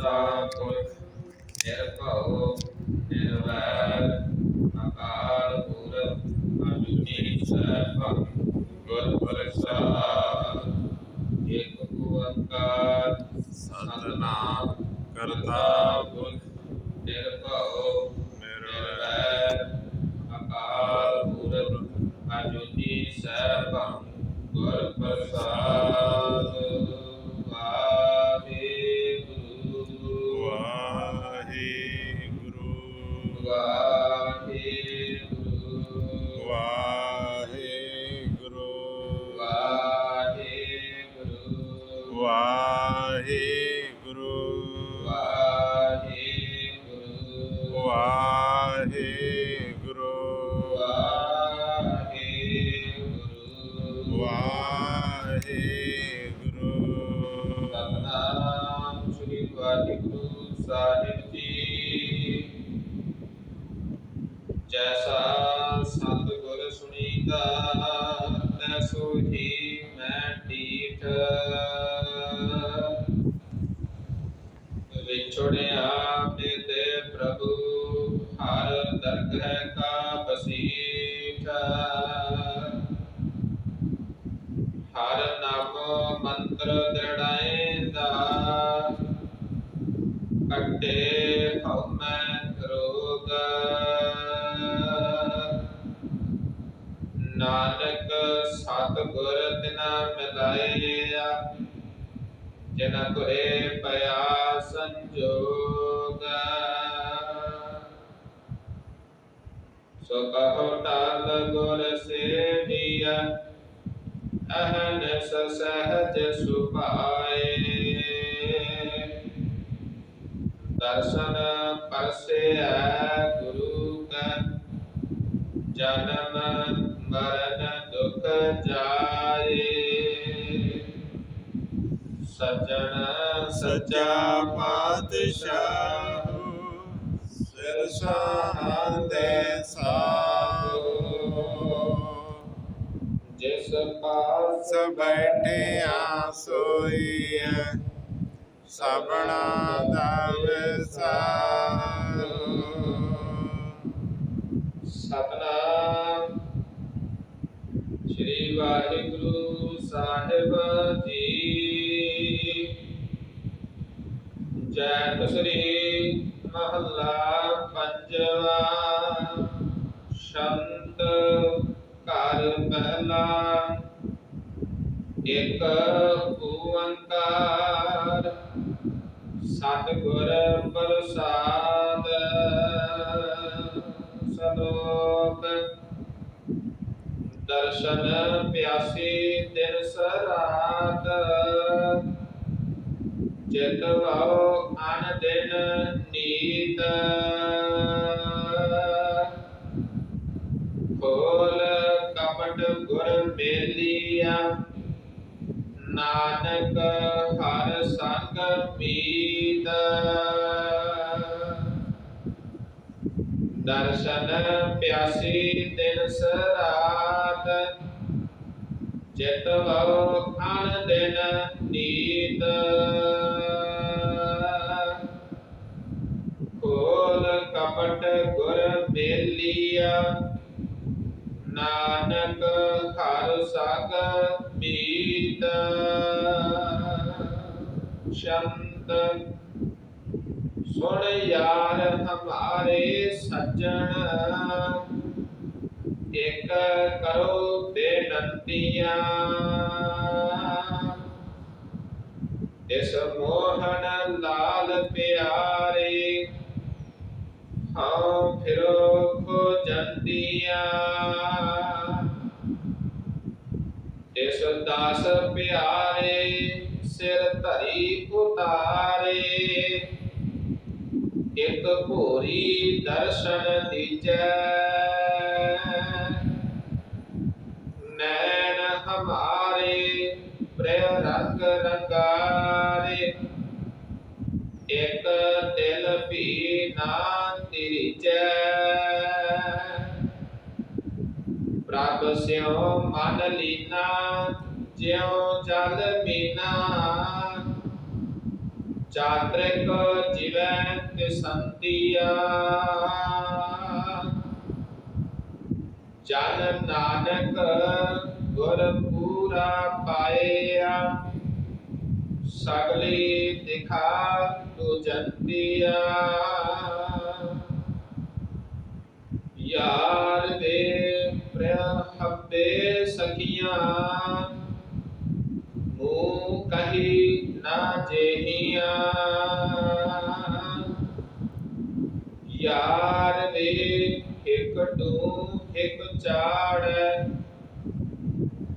ਕਰਤਾ ਪੁਰਖ ਨਿਰਭਉ ਨਿਰਵੈਰ ਅਕਾਲ ਮੂਰਤ ਅਜੂਨੀ ਸੈਭੰ ਗੁਰ ਪ੍ਰਸਾਦ ਇਕ ਓੰਕਾਰ ਸਤਨਾਮ ਕਰਤਾ ਪੁਰਖ ਨਿਰਭਉ ਨਿਰਵੈਰ ਅਕਾਲ ਮੂਰਤ ਅਜੂਨੀ ਸੈਭੰ ਗੁਰ ਪ੍ਰਸਾਦ ਵਾਹਿਗੁਰੂ। ਵਾਹਿਗੁਰੂ। ਵਾਹਿਗੁਰੂ। ਵਾਹਿਗੁਰੂ। ਵਾਹਿਗੁਰੂ। ਸਤਨਾਮ ਸ੍ਰੀ ਵਾਹਿਗੁਰੂ ਸਾਹਿਬ ਜੀ। ਜੈਸਾ ਸਤਿਗੁਰ ਸੁਣੀਦਾ ਤੈਸੋ ਹੀ ਮੰਤਰ ਦ੍ਰਿੜਾਏਂਦਾ ਕੱਟੇ ਹਉਮੈ ਰੋਗ। ਨਾਨਕ ਸਤਿਗੁਰ ਤਿਨਾ ਮਿਲਾਇਆ ਜਨ ਤੁਰੇ ਪਿਆ ਸੰਜੋਗ। ਸੋ ਕਹੋ ਟਾਲ ਗੁਰ ਸੇਵੀਆ ਅਹਨਸ ਸਹਜ ਸੁਭਾਏ ਦਰਸ਼ਨ ਪਰਸਿਆ ਗੁਰੂ ਕਾ ਜਨਮ ਮਰਨ ਦੁਖ ਜਾਏ ਸਜਣ ਸੱਚਾ ਪਾਤਸ਼ਾਹ ਸਿਰ ਸਾਹੰਦੇ ਸਾਹੋ ਦਾਸ ਬੈਠਿਆ ਸੋਈਐ ਸਭਨਾ ਦਾ ਵਿਸਾਰ। ਇੱਕ ਓੰਕਾਰ ਸਤਿਗੁਰ ਪ੍ਰਸਾਦ ਸਲੋਕ ਦਰਸ਼ਨ ਪਿਆਸੀ ਦਿਨ ਸਰਾਤ ਚਿਤ ਵਾਉ ਅਨ ਦਿਨ ਦਰਸ਼ਨ ਪਿਆਸੀ ਦਿਨ ਸਰਾਤ ਚਿਤ ਵਉ ਅਨ ਦਿਨ ਨੀਤ। ਖੋਲ ਕਪਟ ਗੁਰ ਮੇਲੀਆ। ਨਾਨਕ ਹਰ ਸਗ ਮੀਤ। ਸ਼ੰਤ ਸੁਣ ਯਾਰ ਹਮਾਰੇ ਸੱਜਣ। ਇਕ ਕਰੋ ਬੇਨੰਤੀਆਂ। ਇਸ ਮੋਹਨ ਲਾਲ ਪਿਆਰੇ, ਹਉ ਫਿਰੋ ਖੋ ਜੰਤੀਆਂ। ਇਸ ਦਾਸ ਪਿਆਰੇ ਸਿਰ ਧਰੀ ਉਤਾਰੇ। ਇਕ ਭੋਰੀ ਦਰਸ਼ਨ ਦੀਜੈ। ਨੈਣ ਹਮਾਰੇ ਪ੍ਰੇਮ ਰੰਗ ਰੰਗਾਰੇ। ਇਕ ਦਿਲ ਵੀ ਨਾ ਤਿਰਿਜੈ। ਪ੍ਰਭ ਸਿਉ ਮਨ ਲੀਨਾ, ਜਿਉ ਜਲ ਮੀਨਾ। ਚਾਤ੍ਰਿਕ ਜਿਵੈ ਤਿਸੰਤੀਆ ਜਨ ਨਾਨਕ ਗੁਰ ਪੂਰਾ ਪਾਇਆ ਸਗਲੀ ਦਿਖਾ ਤੁਜੰਤੀਆ ਯਾਰ ਦੇ ਪ੍ਰਿਯ ਹੱਬੇ ਸਖੀਆਂ ਮੂੰ ਕਹੀ ਨਾ ਜੇਹੀਆਂ ਯਾਰ ਦੇ ਇੱਕ ਟੂ ਇੱਕ ਚਾੜੈ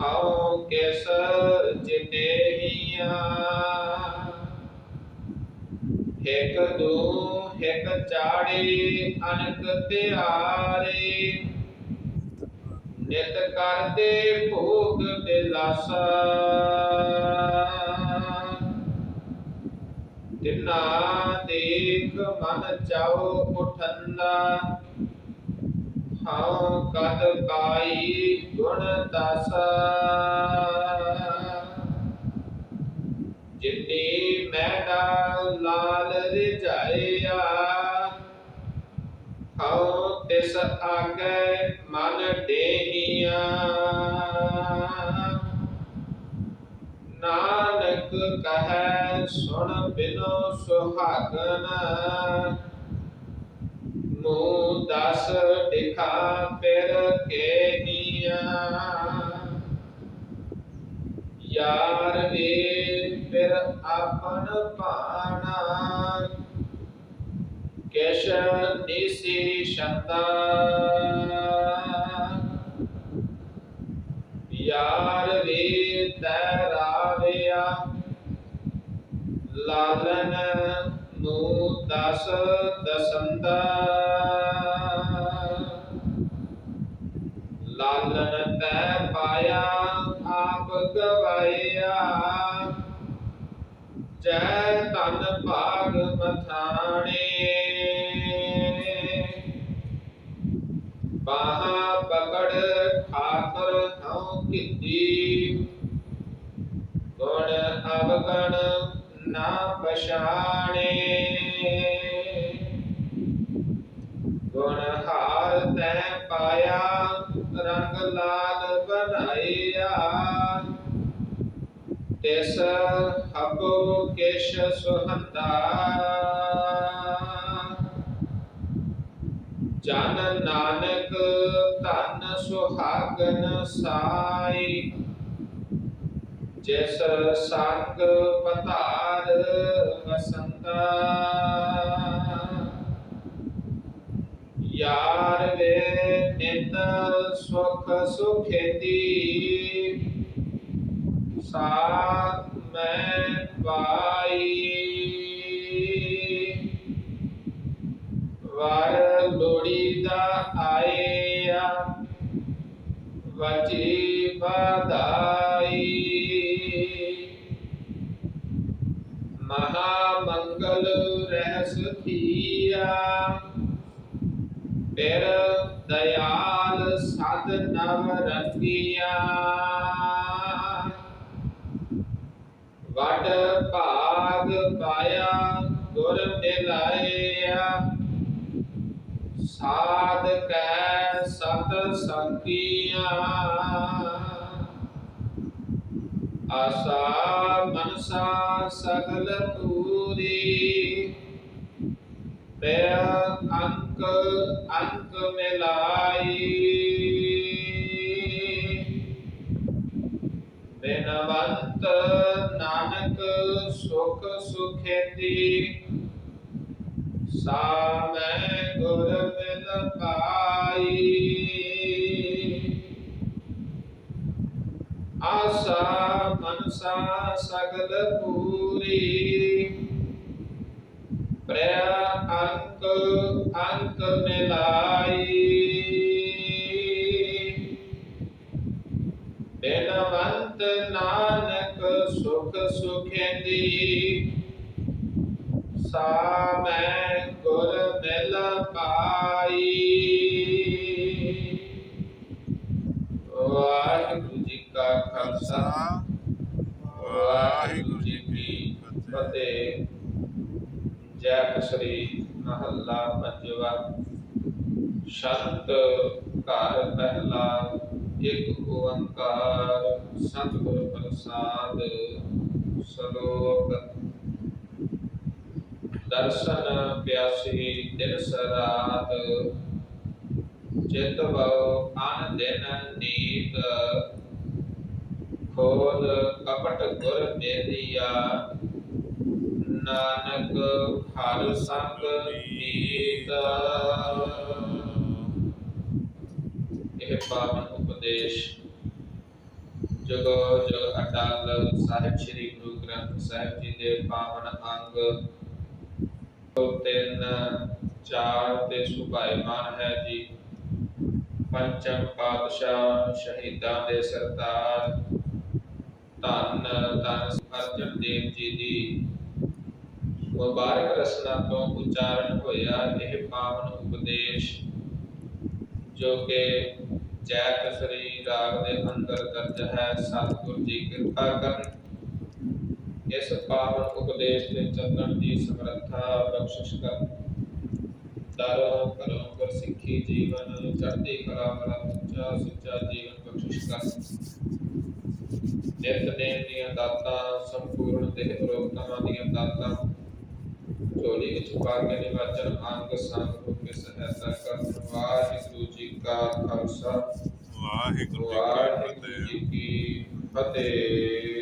ਹਉ ਕੇਸਰ ਜਿਨੇਹੀਆਂ ਇੱਕ ਦੋ ਇੱਕ ਚਾੜੇ ਅਨਕ ਤਿਆਰੇ ਨਿਤ ਕਰਦੇ ਭੋਗ ਬਿਲਾਸਾ। ਤਿਨਾ ਦੇਖ ਮਨ ਚਾਉ ਉਠੰਦਾ ਹਉ ਕਦ ਕਾਈ ਗੁਣ ਦਸਾ ਜਿਨੀ ਮੈਡਾ ਲਾਲ ਰਿਝਾਇਆ ਹਉ ਤਿਸ ਆਗੇ ਮਨ ਡੇਹੀਆਂ। ਨਾਨਕ ਕਹੈ, ਸੁਣ ਬਿਨੋ ਸੁਹਾਗਨ। ਮੂੰ ਦਸ ਦਿਖਾ ਫਿਰ ਕੇਹੀਆਂ। ਯਾਰ ਵੇ ਫਿਰ ਆਪਨ ਪਾਣਾ ਕੇਸ਼ ਨਿਸੀ ਸ਼ੰਦਾ ਯਾਰ ਵੇ ਤੈਰਾਵਿਆ ਲਾਲਨ ਨੂੰ ਦਸ ਦਸੰਦਾ। ਲਾਲਨ ਤੈ ਪਾਇਆ, ਆਪ ਗਵਾਇਆ। ਜੈ ਤਨ ਭਾਗ ਮਥਾਣੇ। ਬਾਹ ਪਕੜ ਠਾਕਰ ਹਉ ਕੀਤੀ ਗੁਣ ਅਵਗਣ ਨਾ ਪਛਾਣੇ। ਗੁਣ ਹਾਰ ਤੈ ਪਾਇਆ, ਰੰਗ ਲਾਲ ਬਣਾਇਆ। ਤਿਸ ਹਬੋ ਕੇਸ਼ ਸੁਹੰਦਾ। ਜਨ ਨਾਨਕ ਧਨ ਸੁਹਾਗਨ ਸਾਈ, ਜਿਸ ਸੰਗ ਪਤਾਰ ਵਸੰਤਾ ਯਾਰ ਵੇ ਨਿਤ ਸੁਖ ਸੁਖੇਤੀ ਸਾਥ ਮੈਂ ਪਾਈ ਵਰ ਲੋੜੀ ਦਾ ਆਇਆ ਵਜੀ ਸਤ ਆਸਾ ਮਨਸਾ ਸਗਲ ਪੂਰੀ ਤੇ ਅੰਕ ਅੰਕ ਮਿਲਾਈ। ਬਿਨਵੰਤ ਨਾਨਕ ਸੁਖ ਸੁਖੇਤੀ। ਸਾ ਮੈਂ ਗੁਰ ਮਿਲ ਪਾਈ। ਆਸਾ ਮਨਸਾ ਸਗਲ ਪੂਰੀ। ਪ੍ਰਿਆ ਅੰਕ ਅੰਕ ਮਿਲਾਈ। ਬਿਨਵੰਤ ਨਾਨਕ ਸੁਖ ਸੁਖੇਂਦੀ। ਸਾ ਮੈਂ ਗੁਰ ਮਿਲ ਪਾਈ। ਵਾਹਿਗੁਰੂ ਕਾ ਖਾਲਸਾ। ਵਾਹਿਗੁਰੂ ਜੀ ਕੀ ਫਤਿਹ। ਜੈ ਕਸਰੀ ਮਹੱਲਾ ਪੰਜਵਾ। ਸ਼ੰਤ ਘਰ ਪਹਿਲਾ, ਇੱਕ ਓੰਕਾਰ, ਸਤਿਗੁਰ ਪ੍ਰਸਾਦ, ਸ਼ਲੋਕ। ਦਰਸ਼ਨ ਪਿਆਸੀ ਦਿਨ ਸਰਾਤ ਚਿਤ ਵਉ ਅਨ ਦਿਨ ਨੀਤ। ਖੋਲ ਕਪਟ ਗੁਰ ਦੇਦੀਆ ਨਾਨਕ ਹਰ ਸੰਗ ਮੀਤ। ਇਹ ਪਾਵਨ ਉਪਦੇਸ਼। ਜਗੋ ਜਗ ਅਟਲ, ਸਾਹਿਬ ਸ੍ਰੀ ਗੁਰੂ ਗ੍ਰੰਥ ਸਾਹਿਬ ਜੀ ਦੇ ਪਾਵਨ ਅੰਗ। ਦੋ ਤਿੰਨ, ਚਾਰ ਤੇ ਸੁਭਾਇਮਾਨ ਹੈ ਜੀ। ਪੰਚਮ ਪਾਤਸ਼ਾਹ ਸ਼ਹੀਦਾਂ ਦੇ ਸਰਦਾਰ ਧੰਨ ਧੰਨ ਅਰਜਨ ਦੇਵ ਜੀ ਦੀ। ਮੁਬਾਰਕ ਰਸਨਾ ਤੋਂ ਉਚਾਰਨ ਹੋਇਆ, ਇਹ ਪਾਵਨ ਉਪਦੇਸ਼ ਜੋ ਕਿ ਜੈ ਕਸਰੀ ਰਾਗ ਦੇ ਅੰਦਰ ਦਰਜ ਹੈ, ਸਤਿਗੁਰ ਜੀ ਕਿਰਪਾ ਕਰਨ। ਇਸ ਪਾਵਨ ਉਪਦੇਸ਼ ਤੇ ਚੱਲਣ ਦੀ ਸਮਰੱਥਾ ਬਖਸ਼ਿਸ਼ ਕਰਨ। ਦਾਰੋ ਕਰੋ ਗੁਰ ਸਿੱਖੀ ਜੀਵਨ, ਚੜ੍ਹਦੀ ਕਲਾ ਵਾਲਾ ਉੱਚਾ ਸੁੱਚਾ ਜੀਵਨ ਬਖਸ਼ਿਸ਼ ਕਰ ਨਿਤ ਨੇਮ ਦੀਆਂ ਦਾਤਾਂ ਸੰਪੂਰਨ ਦੇਹ ਰੋਗਤਾਂ ਦੀਆਂ ਦਾਤਾਂ। ਝੋਲੀ ਵਿੱਚ ਪਾ ਕੇ ਨਿਵਾਚਨ ਅੰਗ ਸੰਗ ਕੇ ਸਹਾਇਤਾ ਕਰਨ। ਵਾਹਿਗੁਰੂ ਜੀ ਕਾ ਖਾਲਸਾ। ਵਾਹਿਗੁਰੂ ਜੀ ਕੀ ਫਤਿਹ।